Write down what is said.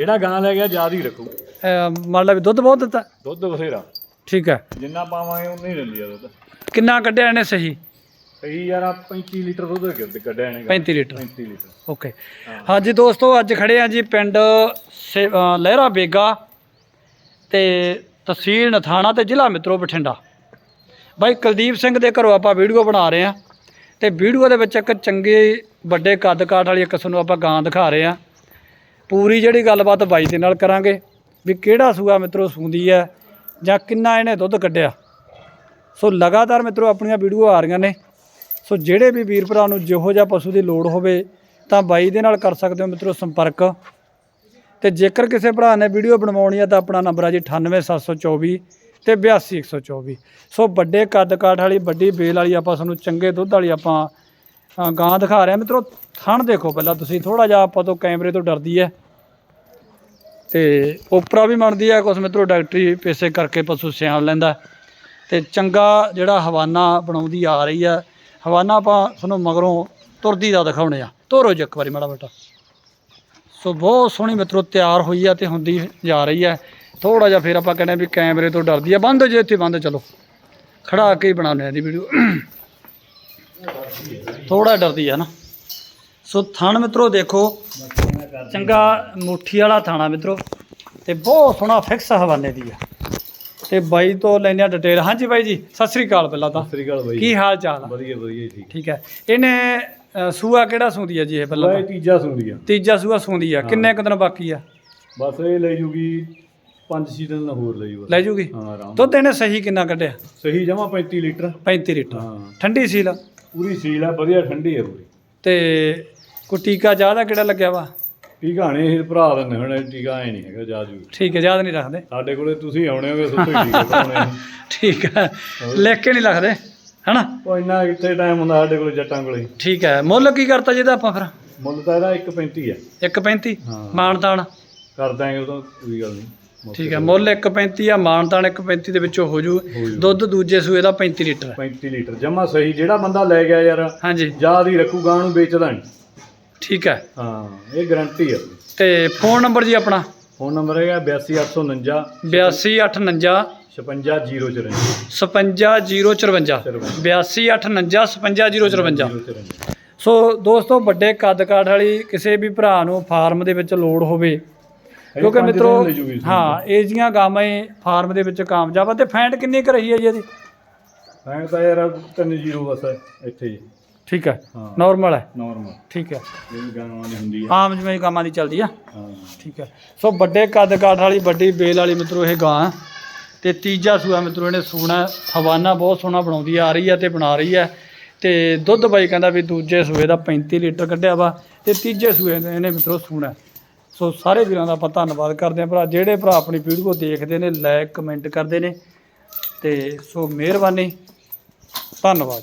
ਜਿਹੜਾ ਗਾਂ ਲੈ ਗਿਆ ਯਾਦ ਹੀ ਰੱਖੂ। ਅਹ ਮੰਨ ਲਾ ਵੀ ਦੁੱਧ ਬਹੁਤ ਦਿੱਤਾ। ਦੁੱਧ ਬਥੇਰਾ। ਠੀਕ ਹੈ। ਜਿੰਨਾ ਪਾਵਾਂਗੇ ਉਨਾ ਹੀ ਦਿੰਦੀ ਆ ਦੁੱਧ। ਕਿੰਨਾ ਕੱਢਿਆ ਇਹਨੇ ਸਹੀ? ਸਹੀ ਯਾਰ ਆਹ 35 ਲੀਟਰ ਦੁੱਧ ਕੱਢ- ਕੱਢਿਆ ਇਹਨੇ 35 ਲੀਟਰ। 35 ਲੀਟਰ। ਓਕੇ। ਹਾਂਜੀ ਦੋਸਤੋ ਅੱਜ ਖੜੇ ਆ ਜੀ ਪਿੰਡ ਸੇ- ਅ, ਲਹਿਰਾ ਬੇਗਾ ਤੇ ਤਹਿਸੀਲ ਨਥਾਣਾ ਤੇ ਜ਼ਿਲ੍ਹਾ ਮਿੱਤਰੋ ਬਠਿੰਡਾ। ਬਾਈ ਕੁਲਦੀਪ ਸਿੰਘ ਦੇ ਘਰੋਂ ਆਪਾਂ ਵੀਡੀਓ ਬਣਾ ਰਹੇ ਆ ਤੇ ਵੀਡੀਓ ਦੇ ਵਿੱਚ ਇੱਕ ਚੰਗੇ ਵੱਡੇ ਕੱਦ ਕਾਠ ਵਾਲੀ ਇੱਕ ਤੁਹਾਨੂੰ ਆਪਾਂ ਗਾਂ ਦਿਖਾ ਰਹੇ ਆ ਪੂਰੀ ਜਿਹੜੀ ਗੱਲਬਾਤ ਬਾਈ ਦੇ ਨਾਲ ਕਰਾਂਗੇ ਵੀ ਕਿਹੜਾ ਸੂਆ ਮਿੱਤਰੋ ਸੂੰਦੀ ਹੈ ਜਾਂ ਕਿੰਨਾ ਇਹਨੇ ਦੁੱਧ ਕੱਢਿਆ। ਸੋ ਲਗਾਤਾਰ ਮਿੱਤਰੋ ਆਪਣੀਆਂ ਵੀਡੀਓ ਆ ਰਹੀਆਂ ਨੇ। ਸੋ ਜਿਹੜੇ ਵੀ ਵੀਰ ਭਰਾ ਨੂੰ ਜਿਹੋ ਜਿਹਾ ਪਸ਼ੂ ਦੀ ਲੋੜ ਹੋਵੇ ਤਾਂ ਬਾਈ ਦੇ ਨਾਲ ਕਰ ਸਕਦੇ ਹੋ ਮਿੱਤਰੋ ਸੰਪਰਕ। ਤੇ ਜੇਕਰ ਕਿਸੇ ਭਰਾ ਨੇ ਵੀਡੀਓ ਬਣਵਾਉਣੀ ਹੈ ਤਾਂ ਆਪਣਾ ਨੰਬਰ ਹੈ ਜੀ 98724 ਤੇ 82124 ਸੋ ਵੱਡੇ ਕੱਦ ਕਾਠ ਵਾਲੀ ਵੱਡੀ ਬੇਲ ਵਾਲੀ ਆਪਾਂ ਤੁਹਾਨੂੰ ਚੰਗੇ ਦੁੱਧ ਵਾਲੀ ਆਪਾਂ ਅ, ਗਾਂ ਦਿਖਾ ਰਹੇ ਹਾਂ। ਮਿੱਤਰੋ ਥਣ ਦੇਖੋ ਪਹਿਲਾਂ ਤੁਸੀਂ ਥੋੜਾ ਜਿਹਾ ਆਪਾਂ ਤੋਂ ਕੈਮਰੇ ਤੋਂ ਡਰਦੀ ਹੈ। ਤੇ ਉਪਰਾ ਵੀ ਬਣਦੀ ਹੈ ਕੁਛ ਮਿੱਤਰੋ ਡਾਕਟਰੀ ਪੇਸ਼ੇ ਕਰਕੇ ਪਸ਼ੂ ਸਿਆਣ ਲੈਂਦਾ। ਤੇ ਚੰਗਾ ਜਿਹੜਾ ਹਵਾਨਾ ਬਣਾਉਂਦੀ ਆ ਰਹੀ ਆ, ਹਵਾਨਾ ਆਪਾਂ ਤੁਹਾਨੂੰ ਮਗਰੋਂ ਤੁਰਦੀ ਦਾ ਦਿਖਾਉਣੇ ਆ। ਤੋਰੋ ਜੀ ਇੱਕ ਵਾਰੀ ਮਾੜਾ ਬੇਟਾ ਸੋ ਬਹੁਤ ਸੋਹਣੀ ਮਿੱਤਰੋ ਤਿਆਰ ਹੋਈ ਆ ਤੇ ਹੁੰਦੀ ਜਾ ਰਹੀ ਆ। ਥੋੜਾ ਜਿਹਾ ਫਿਰ ਆਪਾਂ ਕਹਿੰਦੇ ਵੀ ਕੈਮਰੇ ਤੋਂ ਡਰਦੀ ਆ। ਬੰਦ ਹੋ ਜੇ ਇੱਥੇ ਬੰਦ, ਚਲੋ। ਖੜਾ ਕੇ ਹੀ ਬਣਾਉਣੇ ਆ ਇਹਦੀ ਵੀਡੀਓ। ਥੋੜਾ ਡਰਦੀ ਆ ਨਾ। ਸੋ ਥਣ ਮਿੱਤਰੋ ਦੇਖੋ ਚੰਗਾ ਮੁੱਠੀ ਵਾਲਾ ਥਾਣਾ ਮਿੱਤਰੋ। ਤੇ ਬਹੁਤ ਸੋਹਣਾ ਫਿਕਸ ਹਵਾਨੇ ਦੀ ਆ। ਤੇ ਬਾਈ ਤੋਂ ਲੈਣੇ ਆ ਡਿਟੇਲ ਹਾਂਜੀ ਬਾਈ ਜੀ ਸਤਿ ਸ੍ਰੀ ਅਕਾਲ ਪਹਿਲਾਂ ਤਾਂ। ਸਤਿ ਸ੍ਰੀ ਅਕਾਲ ਬਾਈ ਕੀ ਹਾਲ ਚਾਲ ਆ? ਵਧੀਆ ਵਧੀਆ ਠੀਕ ਠੀਕ ਹੈ ਇਹਨੇ ਅ, ਸੂਆ ਕਿਹੜਾ ਸੂੰਦੀ ਆ ਜੀ ਇਹ ਪਹਿਲਾਂ ਬਾਈ ਤਾਂ? ਤੀਜਾ ਸੁਣਦੀ ਆ। ਤੀਜਾ ਸੂਆ ਸੂੰਦੀ ਆ। ਕਿੰਨੇ ਕੁ ਦਿਨ ਬਾਕੀ ਆ? ਬਸ ਇਹ ਲੈ ਜੂਗੀ 5-6 ਦਿਨ ਹੋਰ ਲੈ ਜੂ ਲੈ ਜੂਗੀ? ਹਾਂ ਆਰਾਮ ਦੁੱਧ ਇਹਨੇ ਸਹੀ ਕਿੰਨਾ ਕੱਢਿਆ? ਸਹੀ ਜਮਾ 35 ਲੀਟਰ। 35 ਲੀਟਰ। ਹਾਂ। ਠੰਡੀ ਸੀਲ ਪੂਰੀ ਸੀਲ ਆ ਵਧੀਆ ਠੰਡੀ ਆ ਪੂਰੀ। ਤੇ ਕੋਈ ਟੀਕਾ ਜ਼ਿਆਦਾ ਕਿਹੜਾ ਲੱਗਿਆ ਵਾ? ਟੀਕਾਣੇ ਇਹ ਭਰਾ ਦਿੰਦੇ ਹੁਣ ਟੀਕਾ ਐ ਨਹੀਂ ਹੈਗਾ ਜਾਜੂ ਠੀਕ ਹੈ ਜ਼ਿਆਦਾ ਨਹੀਂ ਰੱਖਦੇ। ਸਾਡੇ ਕੋਲੇ ਤੁਸੀਂ ਆਉਣੇ ਹੋਗੇ ਸੁੱਤੇ ਟੀਕਾ ਠੀਕ ਹੈ ਲਿਖ ਕੇ ਨਹੀਂ ਲਿਖਦੇ ਹਨਾ? ਉਹ ਇੰਨਾ ਕਿੱਥੇ ਟਾਈਮ ਹੁੰਦਾ ਸਾਡੇ ਕੋਲੇ ਜੱਟਾਂ ਕੋਲੇ। ਠੀਕ ਹੈ ਮੁੱਲ ਕੀ ਕਰਤਾ ਜਿਹਦਾ ਆਪਾਂ ਫਿਰ? ਮੁੱਲ ਤਾਂ ਇਹਦਾ 1.35 ਹੈ 1.35 ਹਾਂ। ਮਾਨਤਾਨ ਕਰ ਦਾਂਗੇ ਉਦੋਂ ਕੋਈ ਗੱਲ ਨਹੀਂ। ਠੀਕ ਹੈ ਮੁੱਲ 1.35 ਆ ਮਾਨਤਾਨ 1.35 ਦੇ ਵਿੱਚੋਂ ਹੋ ਜੂ। ਦੁੱਧ ਦੂਜੇ ਸੂਏ ਦਾ 35 ਲੀਟਰ। ਹੈ 35 ਲੀਟਰ। ਜਮਾ ਸਹੀ ਜਿਹੜਾ ਬੰਦਾ ਲੈ ਗਿਆ ਯਾਰ ਹਾਂਜੀ। ਯਾਦ ਹੀ ਰੱਖੂ ਗਾਂ ਨੂੰ ਵੇਚਦਾ ਨਹੀਂ ਠੀਕ ਹੈ। ਹਾਂ ਇਹ ਗਾਰੰਟੀ ਹੈ ਤੇ ਫੋਨ ਨੰਬਰ ਜੀ ਆਪਣਾ? ਫੋਨ ਨੰਬਰ ਹੈਗਾ 82849 82849 56054 55054 82849 55054 ਸੋ ਦੋਸਤੋ ਵੱਡੇ ਕੱਦ ਕਾਠ ਵਾਲੀ ਕਿਸੇ ਵੀ ਭਰਾ ਨੂੰ ਫਾਰਮ ਦੇ ਵਿੱਚ ਲੋੜ ਹੋਵੇ ਕਿਉਂਕਿ ਮਿੱਤਰੋ। ਹਾਂ ਇਹ ਜੀਆਂ ਗਾਵਾਂ ਫਾਰਮ ਦੇ ਵਿੱਚ ਕਾਮਯਾਬ ਆ। ਤੇ ਫੈਂਟ ਕਿੰਨੀ ਕੁ ਰਹੀ ਹੈ ਜੀ ਇਹਦੀ? ਮੈਂ ਤਾਂ ਯਾਰ 30 ਬਸ ਇੱਥੇ ਹੀ। ਠੀਕ ਹੈ? ਹਾਂ। ਨਾਰਮਲ ਹੈ। ਨਾਰਮਲ ਠੀਕ ਹੈ। ਇਹ ਗਾਂ ਦੀ ਹੁੰਦੀ ਹੈ ਆਮ ਜਿਵੇਂ ਕੰਮਾਂ ਦੀ ਚੱਲਦੀ ਆ। ਹਾਂ। ਠੀਕ ਹੈ। ਸੋ ਵੱਡੇ ਕੱਦ ਕਾਠ ਵਾਲੀ ਵੱਡੀ ਬੇਲ ਵਾਲੀ ਮਿੱਤਰੋ ਇਹ ਗਾਂ ਹੈ। ਤੇ ਤੀਜਾ ਸੂਆ ਮਿੱਤਰੋ ਇਹਨੇ ਸੂਣਾ ਹਵਾਨਾ ਬਹੁਤ ਸੋਹਣਾ ਬਣਾਉਂਦੀ ਆ ਰਹੀ ਹੈ ਤੇ ਬਣਾ ਰਹੀ ਹੈ। ਤੇ ਦੁੱਧ ਬਾਈ ਕਹਿੰਦਾ ਵੀ ਦੂਜੇ ਸੂਏ ਦਾ 35 ਲੀਟਰ ਕੱਢਿਆ ਵਾ। ਤੇ ਤੀਜੇ ਸੂਏ ਦਾ ਇਹਨੇ ਮਿੱਤਰੋ ਸੂਣਾ ਸੋ ਸਾਰੇ ਵੀਰਾਂ ਦਾ ਆਪਾਂ ਧੰਨਵਾਦ ਕਰਦੇ ਹਾਂ ਭਰਾ। ਜਿਹੜੇ ਭਰਾ ਆਪਣੀ ਵੀਡੀਓ ਦੇਖਦੇ ਨੇ ਲਾਇਕ ਕਮੈਂਟ ਕਰਦੇ ਨੇ। ਤੇ ਸੋ ਮਿਹਰਬਾਨੀ। ਧੰਨਵਾਦ।